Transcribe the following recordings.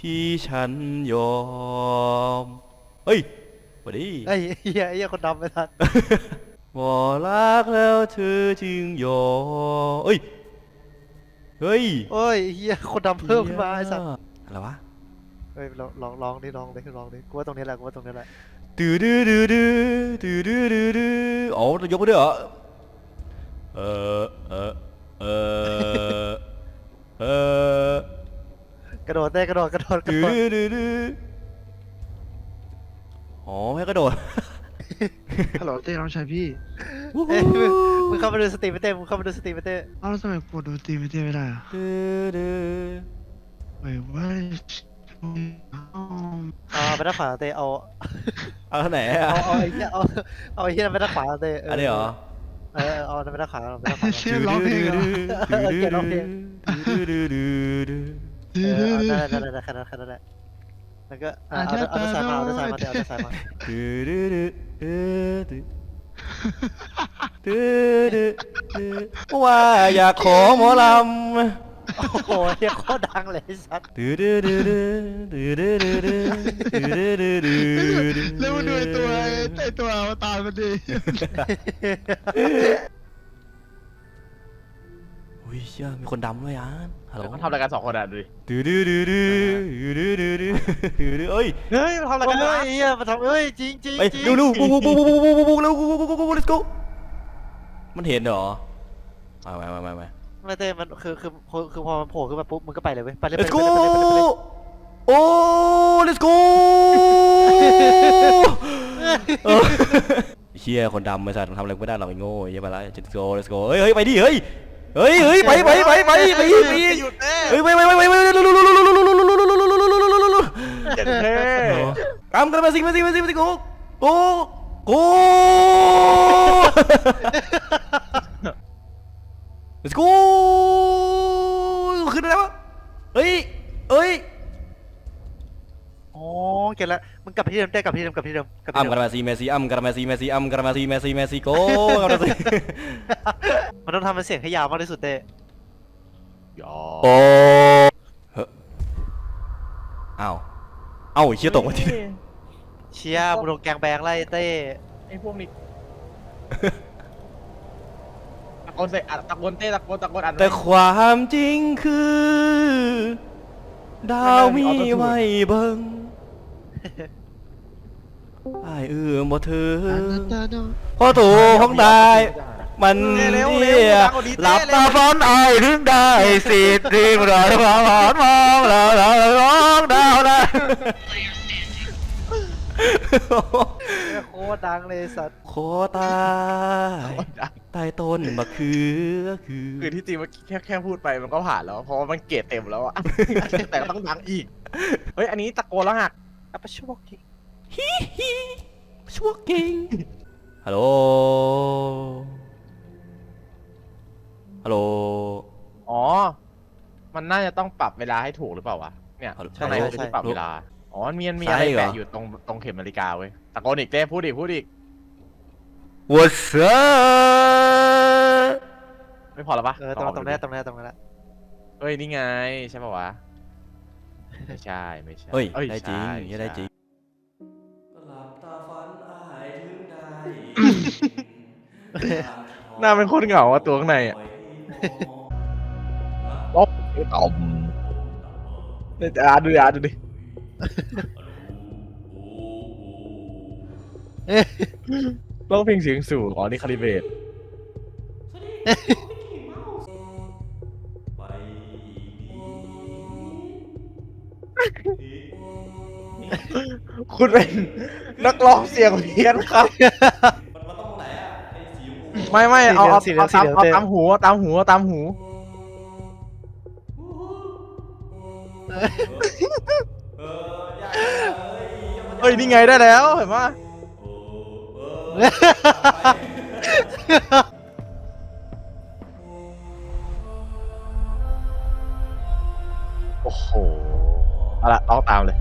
ที่ฉันยอม เฮ้ยวัดีไอ้เหี้ยไอ้เหี้ยคนดำไปทันบอรักแล้วเธอจึงยอมเฮ้ย เฮ้ยโอ้ยเหี้ยคนดำเพิ่มขึ้นมาไอ้สัสอะไรวะ เฮ้ยลองลองลองดิลองดิลองดิกูว่าตรงนี้แหละกูว่าตรงนี้แหละตื้อดื้อดื้อตื้อดื้อตื้ออ้อยกไปด้วยเหรอ เออเออเออเออกระโดดได้กระโดดกระโดดกระตื้อโดดดื้อดื้อดื้ออ๋อให้กระโดดฮัลโหลเต้น้องชายพี่เอ้ยมึงมึงเข้ามาดูสตรีมไปเต้มึงเข้ามาดูสตรีมไปเต้เอ้าแล้วทำไมกดดนตรีไม่เต้ไม่ได้อะดื้อดื้อเว้ยว่าเอาไปด้านขวาเต้เอาเอาท่าไหนอะเอาเอาไอ้เหี้ยเอาเอาไอ้เหี้ยนั่นไปด้านขวาเต้เอันนี้เหรอ เออเอาไปรักษาเอาไปรักษา เชื่อร้องเพลงเหรอเออร้องเพลง เออเอาได้ได้ได้ไแค่นั้นแค่นั้นแหละแล้วก็เอาเอาเอาสายมาเอาสายมาเดี๋ยวเอาสายมาว่าอยากขอหมอลำ โอ้โหเหี้ยโคตรดังเลยไอ้สัตว์ดื้อดื้อดื้อดื้อดื้อดื้อดื้อดื้อดื้อดื้อดื้อดื้อแล้วมาดูไอ้ตัวไอ้ตัวอวตารมันดีอุ้ยเชื่อมีคนดำด้วยอะฮัลโหลเขาทำรายการสองคนอะดูดิดื้อดื้อดื้อดื้อดื้อดื้อดื้อดื้อดื้อเอ้ยเฮ้ยมันทำรายเฮ้การยเหี้ยมาทำเอ้ยจริงจริงไปจริงเร็วเร็วบุกบุกบุกบุกบุกบุกบุกเร็วกูกูกูกู let's go มันเห็นเหรอมามามามามา ไม่เต้มันคือคือคือพอมันโผล่ขึ้นมาปุ๊บมึงก็ไปเลยเว้ยไปเลยไปเลย Let's ไป go เลยไปเลยไปเลย โอ้ Let's go เออเฮียคนดำไอ้สัตว์ทำอะไรกูไม่ได้หรอกไอ้โง่เฮียไปละ Let's go Let's go เฮ้ยเฮ้ยไปดิเฮ้ยเฮ้ยเฮ้ยไปไปไปไปไปไปหยุดแน่เฮ้ยไปไปไปไปไปเจ็ดเท่กำกันมาสิมาสิมาสิมาสิกูกูกู let's go ขึ้นได้แล้วเฮ้ยเฮ้ย อ๋อเก็ตละมึงกลับไปที่เดิมเต้กลับไปที่เดิมกลับไปที่เดิมกลับไปอัมที่กันเดิมมาสิเมซี่อัมกันมาสิเมซี่อัมกันมาสิเมซี่เมซี่โกกันมาสิมันต้องทำเป็นเสียงให้ยาวมากที่สุดเต้ยอโอ้เฮ้ยอ้าวเอ้าไอ้เชี่ยตกมาที่เชียร์มึงโดนแกงแบงไล่เต้ไอ้พวกนี้ตะ โกนใส่ตะโกนเต้ตะโกนตะโกนอัดแต่ความจริงคือ ดาวมีไว้เบิ่งไอ้ายเอื้อมบ่เธอเพราะตัวของนาย มันเที่ยหลับตาฝันไอ้ายถึงได้สิทธิ์ริมรอยมาหอนมองแล้วเราร้องดาวนะโค ตรดังเลยสัตว์โคตายใต้ต้นมะเขือคือคือที่จริงมันแค่แค่พูดไปมันก็ผ่านแล้วเพราะว่ามันเกรดเต็มแล้วอะ แต่ก็ต้องดังอีก เฮ้ยอันนี้ตะโกนแล้วหักอัปชวกทีฮิฮิชั่วเก่งฮัลโหลฮัลโหล อ๋อ มันน่าจะต้องปรับเวลาให้ถูกหรือเปล่าวะเนี่ยฮัลโหลข้างในมันจะมีปรับเวลา อ๋อมันมีมันมีอะไรใช่เหรอแปะอยู่ตรงตรงเข็มนาฬิกาเว้ยตะโกนอีกเต้พูดอีกพูดอีก What's up ไม่พอแล้วปะเออตรงตรงนี้ตรงนี้ตรงนี้แหละเฮ้ยนี่ไงใช่ปะวะไม่ใช่ไม่ใช่เฮ้ยอ้ได้จริงใช่เฮ้ยได้จริงหน้าเป็นคนเหงาอะตัวข้างในอะป๊อบตอมเดี๋ยวอาร์ตดูดิอาร์ตดูดิ ร้องเพลงเสียงสูงอ๋อนี่คาลิเบตคุณเป็นนักร้องเสียงเพี้ยนครับ ไม่ไม่เอาเอาเอาตามเอาตามหูเอาตามหูเอาตามหู ฮ้ยนี่ไงได้แล้วเห็นปะโอ้โหเอาละร้องตามเลย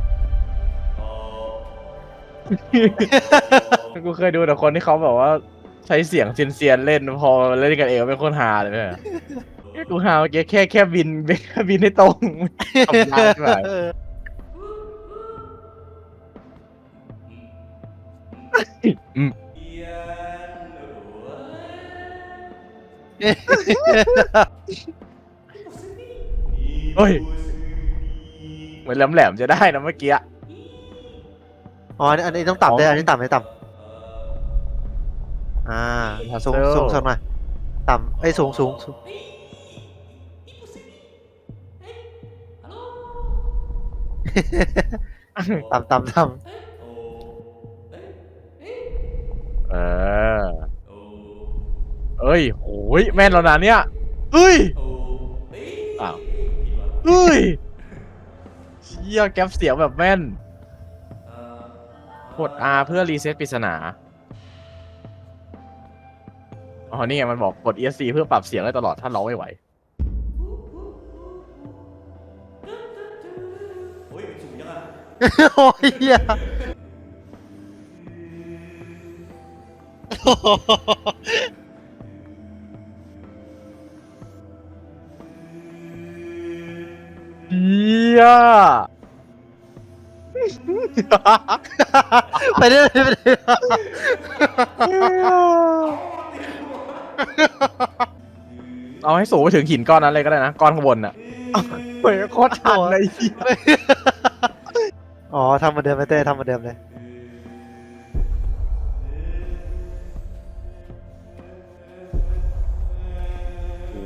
กูเคยดูแต่คนที่เขาแบบว่า ใช้เสียงเซียนๆเล่นพอเล่นกันเองเป็นคนฮาเลยเนี่ยแค่กูฮาเมื่อกี้แค่แค่บินแค่บินให้ตรงทำยากใช่ไหม อืมเฮ้ยเหมือนแหลมๆจะได้นะเมื่อกี้อะอ๋ออันนี้อันนี้ต้องต่ำด้วยอันนี้ต่ำอันนี้ต่ำอ่าสูงสูงสูงหน่อยต่ำไอ้ยสูงสูงสูงต่ำต่ำต่เออเอ้ยโอ้ยแม่นแล้วนะเนี่ยเฮ้ยอ้าวเฮ้ยเชี่ยแก๊ปเสียงแบบแม่นกด R เพื่อรีเซ็ตปริศนา อ๋อ นี่ไงมันบอกกด ESC เพื่อปรับเสียงได้ตลอดถ้าร้องไม่ไหวำโอ้ยเหี้ยเชี่ยไป เรื่อยไปเรื่อยเอาให้สูงไปถึงหินก้อนนั้นเลยก็ได้นะ ก้อนข้างบนน่ะเฮ้ยโคตรทันเลยเหี้ยอ๋อทำเหมือนเดิมไปเต้ทำเหมือนเดิมเลย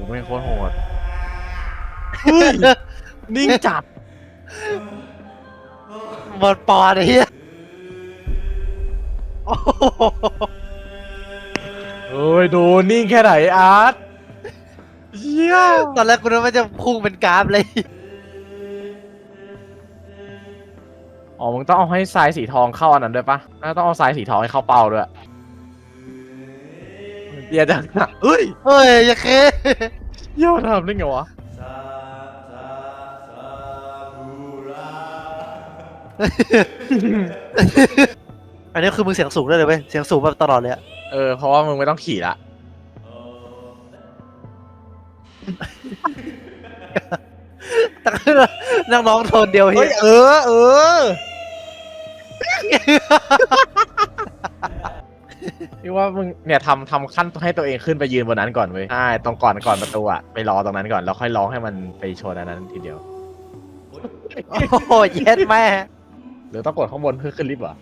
ไม่งโคตรโหดเฮ้ยนิ่งจัดหมดปอดไอ้เหี้ยโอ้โหเฮ้ยดูนิ่งแค่ไหนอาร์ตเชี่ยตอนแรกกูนึกว่าจะพุ่งเป็นกราฟเลย อ๋อมึงต้องเอาให้ทรายสีทองเข้าอันนั้นด้วยปะน่าต้องเอาทรายสีทองให้เข้าเป้าด้วย เดี๋ยวจะเฮ้ยเฮ้ยอย่าเคเยี่ยมทำได้ไงวะอันนี้คือมึงเสียงสูงได้เลยเว้ยเสียงสูงแบบตลอดเลยอะเออเพราะว่ามึงไม่ต้องขี่ละแต่ก็นักร้องโทนเดียวเฮีเฮ้ยยเออเออ พี่ว่ามึงเนี่ยทำทำขั้นให้ตัวเองขึ้นไปยืนบนนั้นก่อนเว้ยใช่ตรงก่อนก่อนประตูอะไปรอตรงนั้นก่อนแล้วค่อยร้องให้มันไปชนอันนั้นทีเดียว โอ้โหเย็ดแม่หรือต้องกดข้างบนเพื่อขึ้นลิฟต์เหรอ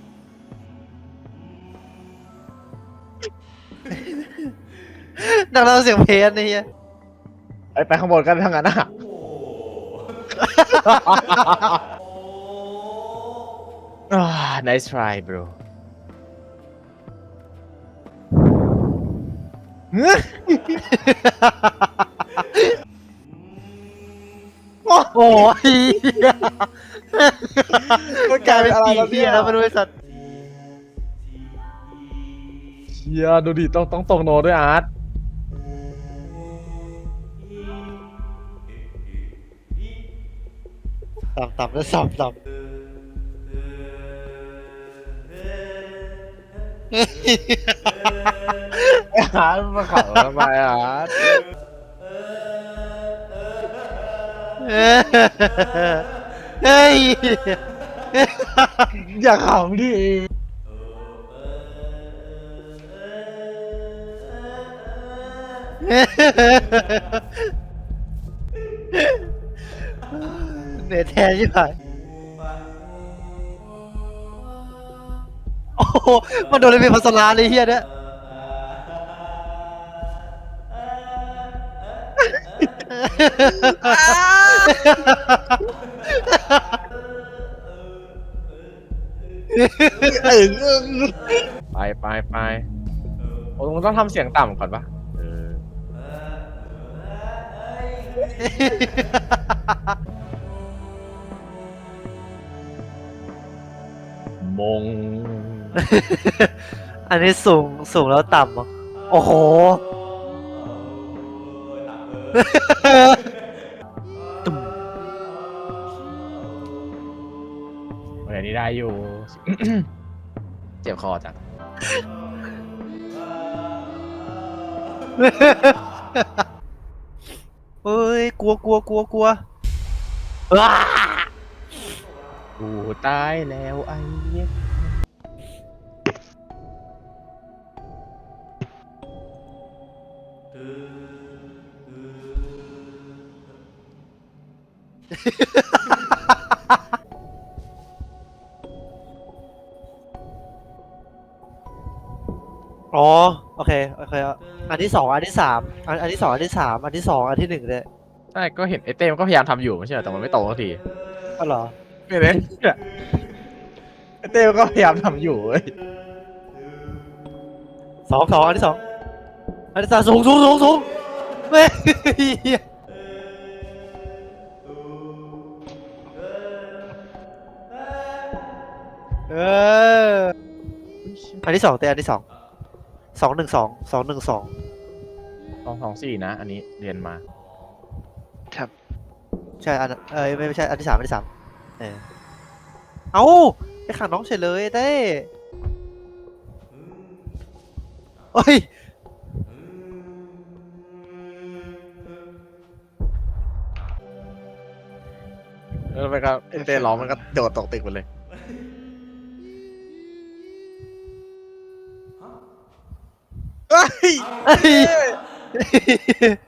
นักร้องเสียงเพลนไอ้เฮียไอยไปข้างบนกันทั้งนั้นอะอ่า nice try bro โอ้โหเฮียกลายเป็นปีเฮียแล้วไม่รู้ไอ้สัตว์เชียดูดิต้องต้องตรงโนด้วยอาร์ตต่ำต่ำแล้วสับสับ อาร์ตมาขับทำไมอาร์ตเฮ้ย อย่าขำดิเหนื่อยแทนใช่ไหมโอ้โหมันโดนเลยเป็นภาษาลาเลยเฮียเนี่ย ไปไปไปโอ้มึงต้องทำเสียงต่ำก่อนปะเออมง อันนี้สูงสูงแล้วต่ำเหรอโอ้โห โอเคนี่ได้อยู่ เจ็บคอจังเฮ้ย กลัวกลัวกลัวกลัวว้ากูตายแล้วไอ้เนี่ย โอเคโอเคอันที่สองอันที่สามอันอันที่สองอันที่สามอันที่สองอันที่หนึ่งเลยใช่ก็เห็นไอ้เต้มันก็พยายามทำอยู่ไม่ใช่เหรอแต่มันไม่โตสักทีก็เหรอไม่เลยไอ้เต้มันก็พยายามทำอยู่เว้ยสองสองอันที่สองอันที่สามสูงสูงสูงสูงเฮ้ยเอออันที่สองเต้อันที่สอง สองหนึ่งสองสองหนึ่งสองสองสองสี่นะ อันนี้เรียนมาใช่อันเออไม่ไม่ใช่อันที่สามอันที่สามเออเอาไปขังน้องเฉยเลยเต้เฮ้ยแล้วมันก็ไอ้เต้ร้องมันก็โดดตกตึกไปเลย 诶嘿嘿嘿嘿